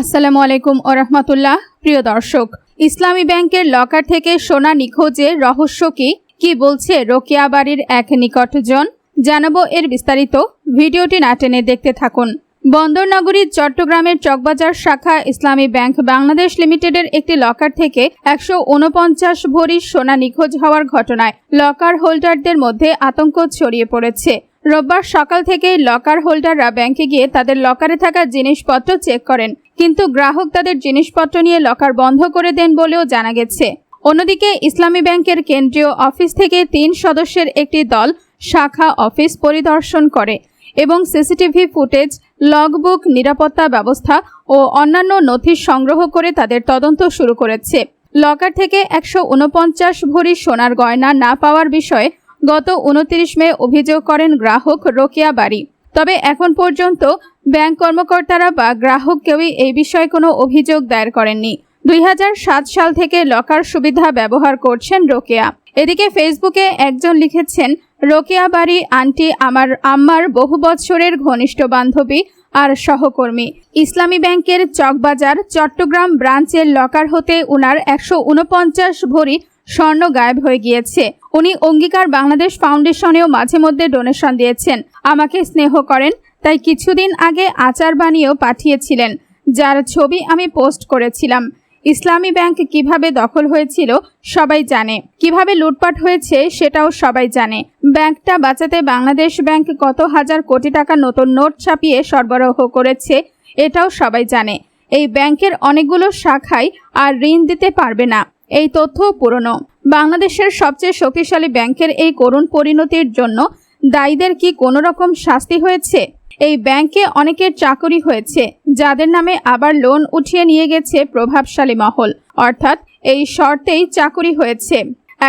আসসালামু আলাইকুম ওরহমতুল্লাহ প্রিয় দর্শক, ইসলামী ব্যাংকের লকার থেকে সোনা নিখোঁজের রহস্য কি? কি বলছে রোকেয়া বাড়ির এক নিকটজন? জানাব এর বিস্তারিত। ভিডিওটি না টেনে দেখতে থাকুন। বন্দরনগরীর চট্টগ্রামের চকবাজার শাখা ইসলামী ব্যাংক বাংলাদেশ লিমিটেডের একটি লকার থেকে একশো উনপঞ্চাশ ভরি সোনা নিখোঁজ হওয়ার ঘটনায় লকার হোল্ডারদের মধ্যে আতঙ্ক ছড়িয়ে পড়েছে। রোববার সকাল থেকেই লকার হোল্ডাররা ব্যাংকে গিয়ে তাদের লকারে থাকা জিনিসপত্র চেক করেন। কিন্তু গ্রাহক তাদের জিনিসপত্র নিয়ে লকার বন্ধ করে দেন বলেও জানা গেছে। অন্যদিকে ইসলামী ব্যাংকের কেন্দ্রীয় অফিস থেকে তিন সদস্যের একটি দল শাখা অফিস পরিদর্শন করে এবং সিসিটিভি ফুটেজ, লগবুক, নিরাপত্তা ব্যবস্থা ও অন্যান্য নথি সংগ্রহ করে তাদের তদন্ত শুরু করেছে। লকার থেকে একশো উনপঞ্চাশ ভরি সোনার গয়না না পাওয়ার বিষয়ে গত উনত্রিশ মে অভিযোগ করেন গ্রাহক রোকেয়া বাড়ি। তবে এখন পর্যন্ত ব্যাংক কর্মকর্তারা বা গ্রাহক কেউই এই বিষয়ে কোনো অভিযোগ দায়ের করেননি। দুই হাজার সাত সাল থেকে লকার সুবিধা ব্যবহার করছেন রোকেয়া। এদিকে ফেসবুকে একজন লিখেছেন, রোকেয়া বাড়ি, আন্টি, আমার আম্মার বহু বছরের ঘনিষ্ঠ বান্ধবী আর সহকর্মী। ইসলামী ব্যাংকের চকবাজার, চট্টগ্রাম ব্রাঞ্চের লকার হতে উনার একশো উনপঞ্চাশ ভরি স্বর্ণ গায়েব হয়ে গিয়েছে। উনি অঙ্গীকার বাংলাদেশ ফাউন্ডেশনেও মাঝে মধ্যে ডোনেশন দিয়েছেন। আমাকে স্নেহ করেন তাই কিছুদিন আগে আচার বানিয়েও পাঠিয়েছিলেন, যার ছবি আমি পোস্ট করেছিলাম। ইসলামী ব্যাংক কীভাবে দখল হয়েছিল সবাই জানে। কীভাবে লুটপাট হয়েছে সেটাও সবাই জানে। ব্যাংকটা বাঁচাতে বাংলাদেশ ব্যাংক কত হাজার কোটি টাকা নতুন নোট ছাপিয়ে সরবরাহ করেছে, এটাও সবাই জানে। এই ব্যাংকের অনেকগুলো শাখায় আর ঋণ দিতে পারবে না, এই তথ্য পুরনো। বাংলাদেশের সবচেয়ে শক্তিশালী ব্যাংকের এই করুণ পরিণতির জন্য দায়ীদের কি কোনো রকম শাস্তি হয়েছে? এই ব্যাংকে অনেকের চাকরি হয়েছে, যাদের নামে আবার লোন উঠিয়ে নিয়ে গেছে প্রভাবশালী মহল। অর্থাৎ এই শর্তেই চাকরি হয়েছে।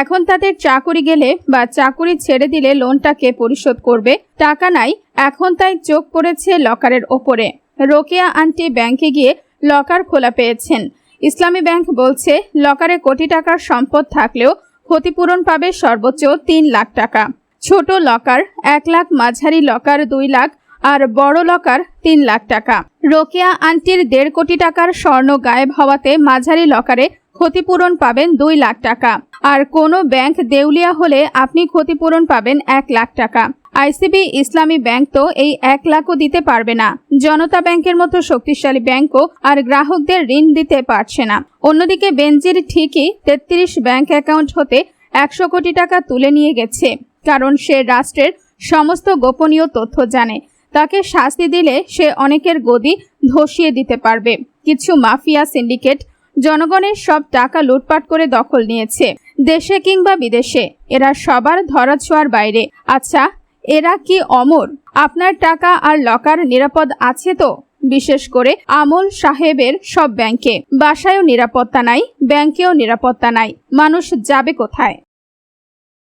এখন তাদের চাকুরি গেলে বা চাকুরি ছেড়ে দিলে লোনটাকে পরিশোধ করবে, টাকা নাই, এখন তাই চোখ পড়েছে লকারের ওপরে। রোকেয়া আন্টি ব্যাংকে গিয়ে লকার খোলা পেয়েছেন। ইসলামী ব্যাংক বলছে, লকারে কোটি টাকার সম্পদ থাকলেও ক্ষতিপূরণ পাবে সর্বোচ্চ তিন লাখ টাকা। ছোট লকার, এক লাখ মাঝারি লকার দুই লাখ আর বড় লকার তিন লাখ টাকা। রোকেয়া আন্টির দেড় কোটি টাকার স্বর্ণ গায়েব হওয়াতে মাঝারি লকারে ক্ষতিপূরণ পাবেন দুই লাখ টাকা। আর কোনো ব্যাংক দেউলিয়া হলে আপনি ক্ষতিপূরণ পাবেন এক লাখ টাকা। আইসিবি ইসলামী ব্যাংক তো এই এক লাখও দিতে পারবে না। জনতা ব্যাংকের মতো শক্তিশালী ব্যাংকও আর গ্রাহকদের ঋণ দিতে পারছে না। অন্যদিকে বেঞ্জির ঠিকই তেত্রিশ ব্যাংক অ্যাকাউন্ট হতে একশো কোটি টাকা তুলে নিয়ে গেছে। কারণ সে রাষ্ট্রের সমস্ত গোপনীয় তথ্য জানে। তাকে শাস্তি দিলে সে অনেকের গদি ধসিয়ে দিতে পারবে। কিছু মাফিয়া সিন্ডিকেট জনগণের সব টাকা লুটপাট করে দখল নিয়েছে। দেশে কিংবা বিদেশে, এরা সবার ধরাছোঁয়ার বাইরে। আচ্ছা এরা কি অমর? আপনার টাকা আর লকার নিরাপদ আছে তো? বিশেষ করে আমল সাহেবের সব ব্যাংকে। বাসায়ও নিরাপত্তা নাই, ব্যাংকেও নিরাপত্তা নাই। মানুষ যাবে কোথায়?